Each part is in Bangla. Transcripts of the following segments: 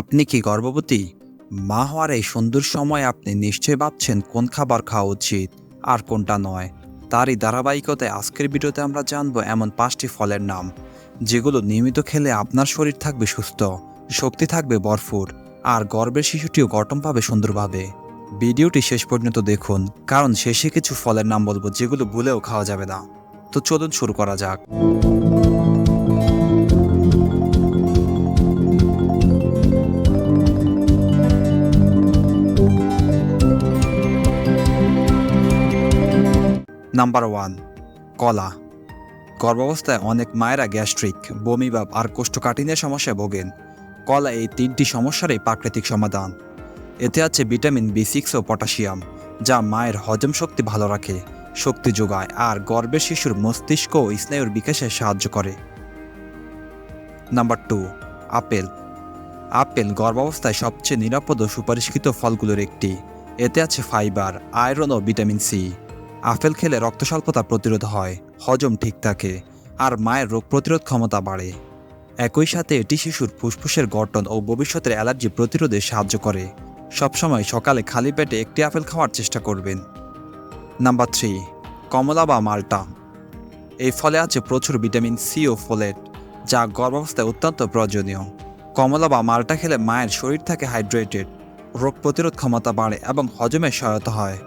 আপনি কি গর্ভবতী? মা হওয়ার এই সুন্দর সময় আপনি নিশ্চয়ই ভাবছেন কোন খাবার খাওয়া উচিত আর কোনটা নয়। তারই ধারাবাহিকতায় আজকের ভিডিওতে আমরা জানব এমন পাঁচটি ফলের নাম, যেগুলো নিয়মিত খেলে আপনার শরীর থাকবে সুস্থ, শক্তি থাকবে ভরপুর, আর গর্বের শিশুটিও গঠন পাবে সুন্দরভাবে। ভিডিওটি শেষ পর্যন্ত দেখুন, কারণ শেষে কিছু ফলের নাম বলব যেগুলো ভুলেও খাওয়া যাবে না। তো চলুন শুরু করা যাক। নাম্বার ওয়ান কলা। গর্ভাবস্থায় অনেক মায়েরা গ্যাস্ট্রিক, বমিভাব আর কোষ্ঠকাঠিন্যের সমস্যায় ভোগেন। কলা এই তিনটি সমস্যারই প্রাকৃতিক সমাধান। এতে আছে ভিটামিন বি সিক্স ও পটাশিয়াম, যা মায়ের হজম শক্তি ভালো রাখে, শক্তি যোগায় আর গর্ভের শিশুর মস্তিষ্ক ও স্নায়ুর বিকাশে সাহায্য করে। Number two apple. আপেল গর্ভাবস্থায় সবচেয়ে নিরাপদ ও সুপারিশকৃত ফলগুলোর একটি। এতে আছে ফাইবার, আয়রন ও ভিটামিন সি আপেল খেলে রক্ত স্বল্পতা প্রতিরোধ হয়, হজম ঠিক থাকে, আর মায়ের রোগ প্রতিরোধ ক্ষমতা বাড়ে। একই সাথে এটি শিশুর ফুসফুসের গঠন ও ভবিষ্যতের অ্যালার্জি প্রতিরোধে সাহায্য করে। সবসময় সকালে খালি পেটে একটি আপেল খাওয়ার চেষ্টা করবেন। নাম্বার থ্রি, কমলা বা মাল্টা। এই ফলে আছে প্রচুর ভিটামিন সি ও ফোলেট যা গর্ভাবস্থায় অত্যন্ত প্রয়োজনীয়। কমলা বা মাল্টা খেলে মায়ের শরীর থাকে হাইড্রেটেড রোগ প্রতিরোধ ক্ষমতা বাড়ে এবং হজমে সহায়তা হয়।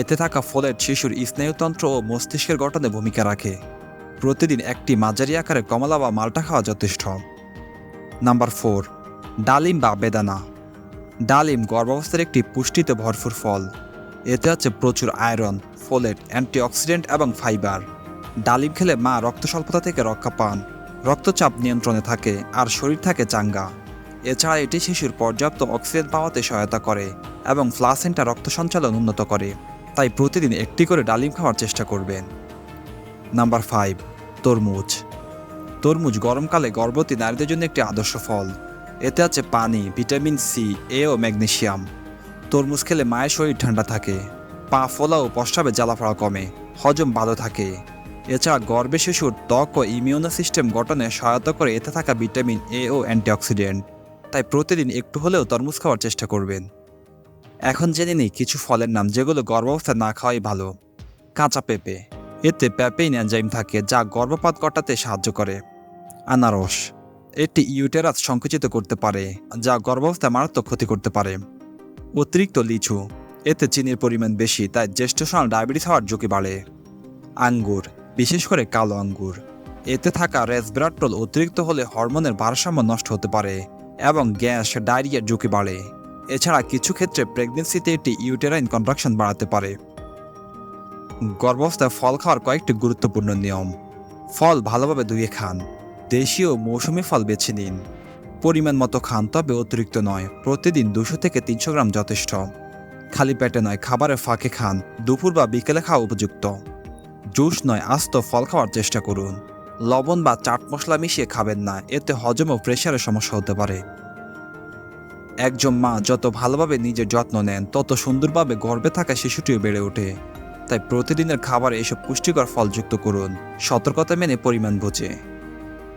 এতে থাকা ফলেট শিশুর স্নায়ুতন্ত্র ও মস্তিষ্কের গঠনে ভূমিকা রাখে। প্রতিদিন একটি মাঝারি আকারে কমলা বা মাল্টা খাওয়া যথেষ্ট। নাম্বার ফোর, ডালিম বা বেদানা। ডালিম গর্ভাবস্থার একটি পুষ্টিতে ভরপুর ফল। এতে আছে প্রচুর আয়রন, ফোলেট, অ্যান্টিঅক্সিডেন্ট এবং ফাইবার। ডালিম খেলে মা রক্ত স্বল্পতা থেকে রক্ষা পান, রক্তচাপ নিয়ন্ত্রণে থাকে আর শরীর থাকে চাঙ্গা। এছাড়া এটি শিশুর পর্যাপ্ত অক্সিজেন পাওয়াতে সহায়তা করে এবং ফ্লাসেন্টা রক্ত সঞ্চালন উন্নত করে। তাই প্রতিদিন একটি করে ডালিম খাওয়ার চেষ্টা করবেন। নাম্বার ফাইভ তরমুজ। তরমুজ গরমকালে গর্ভবতী নারীদের জন্য একটি আদর্শ ফল। এতে আছে পানি, ভিটামিন সি, এ ও ম্যাগনেশিয়াম। তরমুজ খেলে মায়ের শরীর ঠান্ডা থাকে। পা ফোলা ও প্রস্রাবে জ্বালাফড়া কমে, হজম ভালো থাকে। এছাড়া গর্ভে শিশুর ত্বক ও ইমিউনো সিস্টেম গঠনে সহায়তা করে এতে থাকা ভিটামিন এ ও অ্যান্টিঅক্সিডেন্ট। তাই প্রতিদিন একটু হলেও তরমুজ খাওয়ার চেষ্টা করবেন। এখন জেনে নিই কিছু ফলের নাম যেগুলো গর্ভাবস্থায় না খাওয়াই ভালো। কাঁচা পেঁপে। এতে প্যাপেইন এনজাইম থাকে যা গর্ভপাত ঘটাতে সাহায্য করে। আনারস। এটি ইউটেরাস সংকুচিত করতে পারে, যা গর্ভাবস্থায় মারাত্মক ক্ষতি করতে পারে। অতিরিক্ত লিচু। এতে চিনির পরিমাণ বেশি, তাই জ্যেষ্ঠসাল ডায়াবেটিস হওয়ার ঝুঁকি বাড়ে। আঙ্গুর, বিশেষ করে কালো আঙ্গুর। এতে থাকা রেসবেরাট্রল অতিরিক্ত হলে হরমোনের ভারসাম্য নষ্ট হতে পারে এবং গ্যাস, ডায়রিয়ার ঝুঁকি বাড়ে। এছাড়া কিছু ক্ষেত্রে প্রেগনেন্সিতে এটি ইউটেরাইন কন্ট্রাকশন বাড়াতে পারে। গর্ভাবস্থায় ফল খাওয়ার কয়েকটি গুরুত্বপূর্ণ নিয়ম। ফল ভালোভাবে ধুয়ে খান। দেশীয় মৌসুমি ফল বেছে নিন। পরিমাণ মতো খান, তবে অতিরিক্ত নয়। প্রতিদিন দুশো থেকে তিনশো গ্রাম যথেষ্ট। খালি পেটে নয়, খাবারে ফাঁকে খান। দুপুর বা বিকেলে খাওয়া উপযুক্ত। জুস নয়, আস্ত ফল খাওয়ার চেষ্টা করুন। লবণ বা চাট মশলা মিশিয়ে খাবেন না। এতে হজম ও প্রেশারের সমস্যা হতে পারে। একজন মা যত ভালোভাবে নিজের যত্ন নেন, তত সুন্দরভাবে গর্বে থাকা শিশুটিও বেড়ে ওঠে। তাই প্রতিদিনের খাবারে এসব পুষ্টিকর ফল যুক্ত করুন, সতর্কতা মেনে পরিমাণ বোঝে।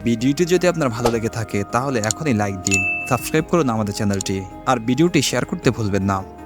ভিডিওটি যদি আপনার ভালো লেগে থাকে, তাহলে এখনই লাইক দিন, সাবস্ক্রাইব করুন আমাদের চ্যানেলটি, আর ভিডিওটি শেয়ার করতে ভুলবেন না।